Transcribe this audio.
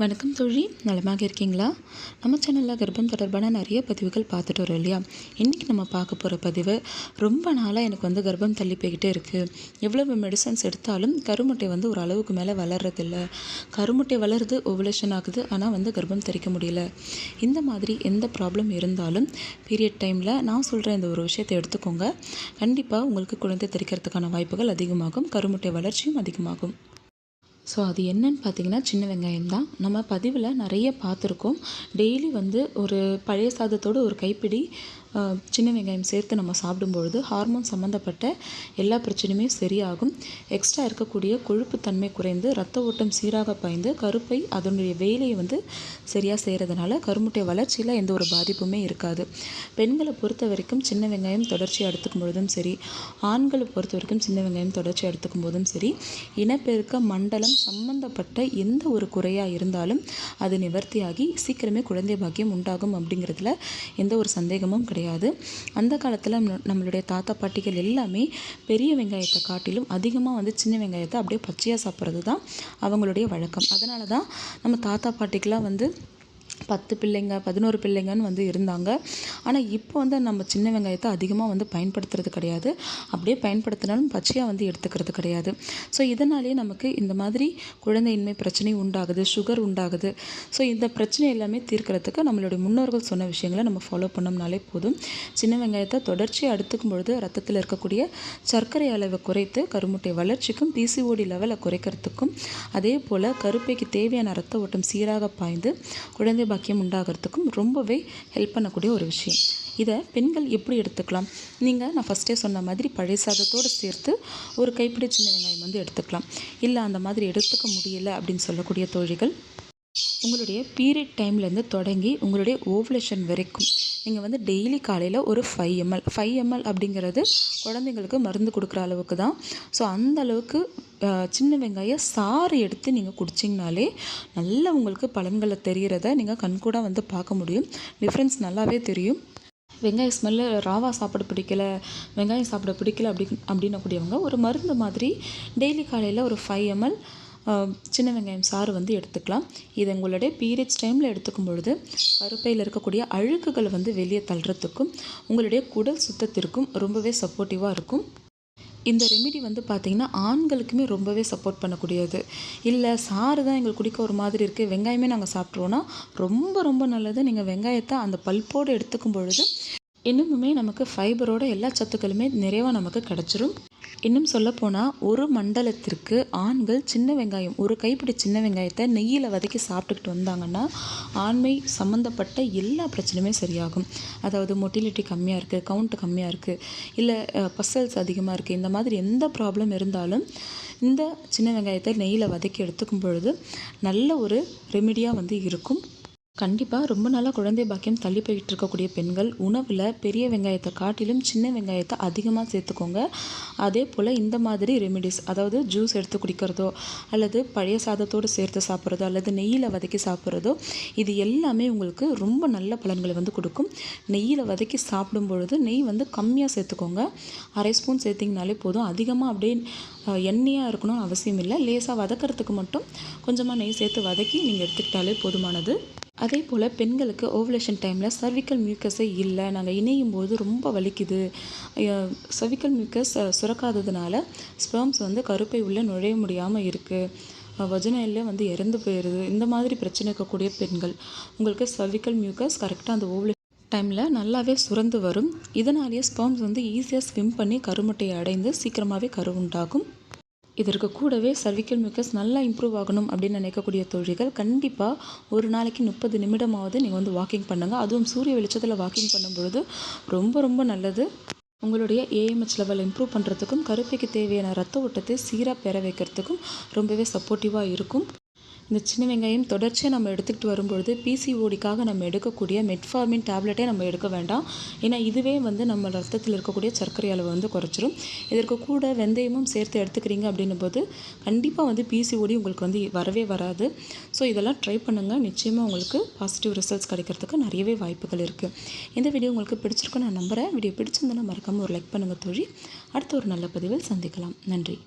வணக்கம் தோழி நலமாக இருக்கீங்களா? நம்ம சேனலில் கர்ப்பம் தொடர்பான நிறைய பதிவுகள் பார்த்துட்டு வரோம் இல்லையா? இன்றைக்கி நம்ம பார்க்க போகிற பதிவு ரொம்ப நாளாக எனக்கு வந்து கர்ப்பம் தள்ளி போய்கிட்டே இருக்குது எவ்வளவு மெடிசன்ஸ் எடுத்தாலும் கருமுட்டை வந்து ஒரு அளவுக்கு மேலே வளர்றதில்ல. கருமுட்டை வளருது ஓவலேஷன் ஆகுது ஆனால் வந்து கர்ப்பம் தரிக்க முடியல. இந்த மாதிரி எந்த ப்ராப்ளம் இருந்தாலும் பீரியட் டைமில் நான் சொல்கிற இந்த ஒரு விஷயத்தை எடுத்துக்கோங்க. கண்டிப்பாக உங்களுக்கு குழந்தை தெரிக்கிறதுக்கான வாய்ப்புகள் அதிகமாகும் கருமுட்டை வளர்ச்சியும் அதிகமாகும். ஸோ அது என்னன்னு பார்த்தீங்கன்னா சின்ன வெங்காயம் தான் நம்ம பதிவில் நிறைய பார்த்துருக்கோம் டெய்லி வந்து ஒரு பழைய சாதத்தோடு ஒரு கைப்பிடி சின்ன வெங்காயம் சேர்த்து நம்ம சாப்பிடும்பொழுது ஹார்மோன் சம்மந்தப்பட்ட எல்லா பிரச்சனையுமே சரியாகும். எக்ஸ்ட்ரா இருக்கக்கூடிய கொழுப்புத்தன்மை குறைந்து ரத்த ஓட்டம் சீராக பாய்ந்து கருப்பை அதனுடைய வேலையை வந்து சரியாக செய்கிறதுனால கருமுட்டை வளர்ச்சியில் எந்த ஒரு பாதிப்புமே இருக்காது. பெண்களை பொறுத்த வரைக்கும் சின்ன வெங்காயம் தொடர்ச்சி எடுத்துக்கும் பொழுதும் சரி ஆண்களை பொறுத்த வரைக்கும் சின்ன வெங்காயம் தொடர்ச்சி எடுத்துக்கும் போதும் சரி இனப்பெருக்க மண்டலம் சம்பந்தப்பட்ட எந்த ஒரு குறையாக இருந்தாலும் அது நிவர்த்தியாகி சீக்கிரமே குழந்தை பாக்கியம் உண்டாகும் அப்படிங்கிறதுல எந்த ஒரு சந்தேகமும் கிடையாது. அந்த காலத்தில் நம்மளுடைய தாத்தா பாட்டிகள் எல்லாமே பெரிய வெங்காயத்தை காட்டிலும் அதிகமாக வந்து சின்ன வெங்காயத்தை அப்படியே பச்சையாக சாப்பிட்றது தான் அவங்களுடைய வழக்கம். அதனால தான் நம்ம தாத்தா பாட்டிக்கெலாம் வந்து பத்து பிள்ளைங்க பதினோரு பிள்ளைங்கன்னு வந்து இருந்தாங்க. ஆனால் இப்போ வந்து நம்ம சின்ன வெங்காயத்தை அதிகமாக வந்து பயன்படுத்துறது கிடையாது. அப்படியே பயன்படுத்தினாலும் பச்சையாக வந்து எடுத்துக்கிறது கிடையாது. ஸோ இதனாலேயே நமக்கு இந்த மாதிரி குழந்தையின்மை பிரச்சனை உண்டாகுது சுகர் உண்டாகுது. ஸோ இந்த பிரச்சனை எல்லாமே தீர்க்கறதுக்கு நம்மளுடைய முன்னோர்கள் சொன்ன விஷயங்களை நம்ம ஃபாலோ பண்ணோம்னாலே போதும். சின்ன வெங்காயத்தை தொடர்ச்சியாக எடுத்துக்கும் பொழுது ரத்தத்தில் இருக்கக்கூடிய சர்க்கரை அளவை குறைத்து கருமுட்டை வளர்ச்சிக்கும் பிசிஓடி லெவலை குறைக்கிறதுக்கும் அதே போல் கருப்பைக்கு தேவையான ரத்த ஓட்டம் சீராக பாய்ந்து குழந்தை பாக்கியம் உண்டாகிறதுக்கும் ரொம்பவே ஹெல்ப் பண்ணக்கூடிய ஒரு விஷயம். இதை பெண்கள் எப்படி எடுத்துக்கலாம்? நீங்கள் நான் ஃபஸ்ட்டே சொன்ன மாதிரி பழைய சாதத்தோடு சேர்த்து ஒரு கைப்பிடி சின்ன வெங்காயம் வந்து எடுத்துக்கலாம். இல்லை அந்த மாதிரி எடுத்துக்க முடியல அப்படின்னு சொல்லக்கூடிய தோழிகள் உங்களுடைய பீரியட் டைம்லேருந்து தொடங்கி உங்களுடைய ஓவலேஷன் வரைக்கும் நீங்கள் வந்து டெய்லி காலையில் ஒரு ஃபைவ் எம்எல் ஃபைவ் எம்எல் அப்படிங்கிறது குழந்தைங்களுக்கு மருந்து கொடுக்குற அளவுக்கு தான். ஸோ அந்த அளவுக்கு சின்ன வெங்காய சாறு எடுத்து நீங்கள் குடிச்சிங்கனாலே நல்ல உங்களுக்கு பலன்களை தெரிகிறத நீங்கள் கண்கூடாக வந்து பார்க்க முடியும். டிஃப்ரென்ஸ் நல்லாவே தெரியும். வெங்காய ஸ்மெல்லு ராவா சாப்பிட பிடிக்கல வெங்காயம் சாப்பிட பிடிக்கல அப்படி அப்படின்னக்கூடியவங்க ஒரு மருந்து மாதிரி டெய்லி காலையில் ஒரு ஃபைவ் எம்எல் சின்ன வெங்காயம் சாறு வந்து எடுத்துக்கலாம். இது உங்களுடைய பீரியட்ஸ் டைமில் எடுத்துக்கும் பொழுது கருப்பையில் இருக்கக்கூடிய அழுக்குகளை வந்து வெளியே தள்ளுறதுக்கும் உங்களுடைய குடல் சுத்தத்திற்கும் ரொம்பவே சப்போர்ட்டிவாக இருக்கும். இந்த ரெமிடி வந்து பார்த்திங்கன்னா ஆண்களுக்குமே ரொம்பவே சப்போர்ட் பண்ணக்கூடியது. இல்லை சாறு தான் எங்களுக்கு குடிக்க ஒரு மாதிரி இருக்குது வெங்காயமே நாங்கள் சாப்பிட்ருவோன்னா ரொம்ப ரொம்ப நல்லது. நீங்கள் வெங்காயத்தை அந்த பல்ப்போடு எடுத்துக்கும் பொழுது இன்னுமுமே நமக்கு ஃபைபரோட எல்லா சத்துக்களுமே நிறைவாக நமக்கு கிடச்சிரும். இன்னும் சொல்லப்போனால் ஒரு மண்டலத்திற்கு ஆண்கள் சின்ன வெங்காயம் ஒரு கைப்பிடி சின்ன வெங்காயத்தை நெய்யில் வதக்கி சாப்பிட்டுக்கிட்டு வந்தாங்கன்னா ஆண்மை சம்மந்தப்பட்ட எல்லா பிரச்சனையுமே சரியாகும். அதாவது மொட்டிலிட்டி கம்மியாக இருக்குது கவுண்ட் கம்மியாக இருக்குது இல்லை பசல்ஸ் அதிகமாக இருக்குது இந்த மாதிரி எந்த ப்ராப்ளம் இருந்தாலும் இந்த சின்ன வெங்காயத்தை நெய்யில் வதக்கி எடுத்துக்கும் பொழுது நல்ல ஒரு ரெமிடியாக வந்து இருக்கும். கண்டிப்பாக ரொம்ப நாளாக குழந்தை பாக்கியம் தள்ளி போயிட்டு இருக்கக்கூடிய பெண்கள் உணவில் பெரிய வெங்காயத்தை காட்டிலும் சின்ன வெங்காயத்தை அதிகமாக சேர்த்துக்கோங்க. அதே போல் இந்த மாதிரி ரெமிடிஸ் அதாவது ஜூஸ் எடுத்து குடிக்கிறதோ அல்லது பழைய சாதத்தோடு சேர்த்து சாப்பிட்றதோ அல்லது நெய்யில் வதக்கி சாப்பிட்றதோ இது எல்லாமே உங்களுக்கு ரொம்ப நல்ல பலன்களை வந்து கொடுக்கும். நெய்யில் வதக்கி சாப்பிடும் பொழுது நெய் வந்து கம்மியாக சேர்த்துக்கோங்க. அரை ஸ்பூன் சேர்த்திங்கனாலே போதும். அதிகமாக அப்படியே எண்ணெயாக இருக்கணும்னு அவசியம் இல்லை. லேசாக வதக்கிறதுக்கு மட்டும் கொஞ்சமாக நெய் சேர்த்து வதக்கி நீங்கள் எடுத்துக்கிட்டாலே போதுமானது. அதே போல் பெண்களுக்கு ஓவலேஷன் டைமில் சர்விக்கல் மியூக்கஸே இல்லை நாங்கள் இணையும் போது ரொம்ப வலிக்குது. சர்விக்கல் மியூக்கஸ் சுரக்காததுனால ஸ்பெர்ம்ஸ் வந்து கருப்பை உள்ளே நுழைய முடியாமல் இருக்குது வஜனையில் வந்து இறந்து போயிடுது இந்த மாதிரி பிரச்சனை இருக்கக்கூடிய பெண்கள் உங்களுக்கு சர்விக்கல் மியூக்கஸ் கரெக்டாக அந்த ஓவலே டைமில் நல்லாவே சுரந்து வரும். இதனாலேயே ஸ்பெர்ம்ஸ் வந்து ஈஸியாக ஸ்விம் பண்ணி கருமுட்டையை அடைந்து சீக்கிரமாகவே கரு உண்டாகும். இதற்கு கூடவே சர்விக்கல் மியூக்கஸ் நல்லா இம்ப்ரூவ் ஆகணும் அப்படின்னு நினைக்கக்கூடிய தொழில்கள் கண்டிப்பாக ஒரு நாளைக்கு முப்பது நிமிடமாவது நீங்கள் வந்து வாக்கிங் பண்ணுங்கள் அதுவும் சூரிய வெளிச்சத்தில் வாக்கிங் பண்ணும்பொழுது ரொம்ப ரொம்ப நல்லது. உங்களுடைய ஏஎம்ஹெச் லெவல் இம்ப்ரூவ் பண்ணுறதுக்கும் கருப்பைக்கு தேவையான ரத்த ஓட்டத்தை சீராக பெற வைக்கிறதுக்கும் ரொம்பவே சப்போர்ட்டிவாக இருக்கும். இந்த சின்ன வெங்காயம் தொடர்ச்சியாக நம்ம எடுத்துக்கிட்டு வரும்பொழுது பிசிஓடிக்காக நம்ம எடுக்கக்கூடிய மெட்ஃபார்மின் டேப்லெட்டே நம்ம எடுக்க வேண்டாம். ஏன்னா இதுவே வந்து நம்ம ரத்தத்தில் இருக்கக்கூடிய சர்க்கரை அளவை வந்து குறைச்சிரும். இதற்கு கூட வெந்தயமும் சேர்த்து எடுத்துக்கிறீங்க அப்படின்னும் போது கண்டிப்பாக வந்து பிசிஓடி உங்களுக்கு வந்து வரவே வராது. ஸோ இதெல்லாம் ட்ரை பண்ணுங்கள் நிச்சயமாக உங்களுக்கு பாசிட்டிவ் ரிசல்ட்ஸ் கிடைக்கிறதுக்கு நிறையவே வாய்ப்புகள் இருக்குது இந்த வீடியோ உங்களுக்கு பிடிச்சிருக்குன்னு நான் நம்புகிறேன் வீடியோ பிடிச்சிருந்தேன்னா மறக்காமல் ஒரு லைக் பண்ணுங்கள் தோழி. அடுத்த ஒரு நல்ல பதிவில் சந்திக்கலாம். நன்றி.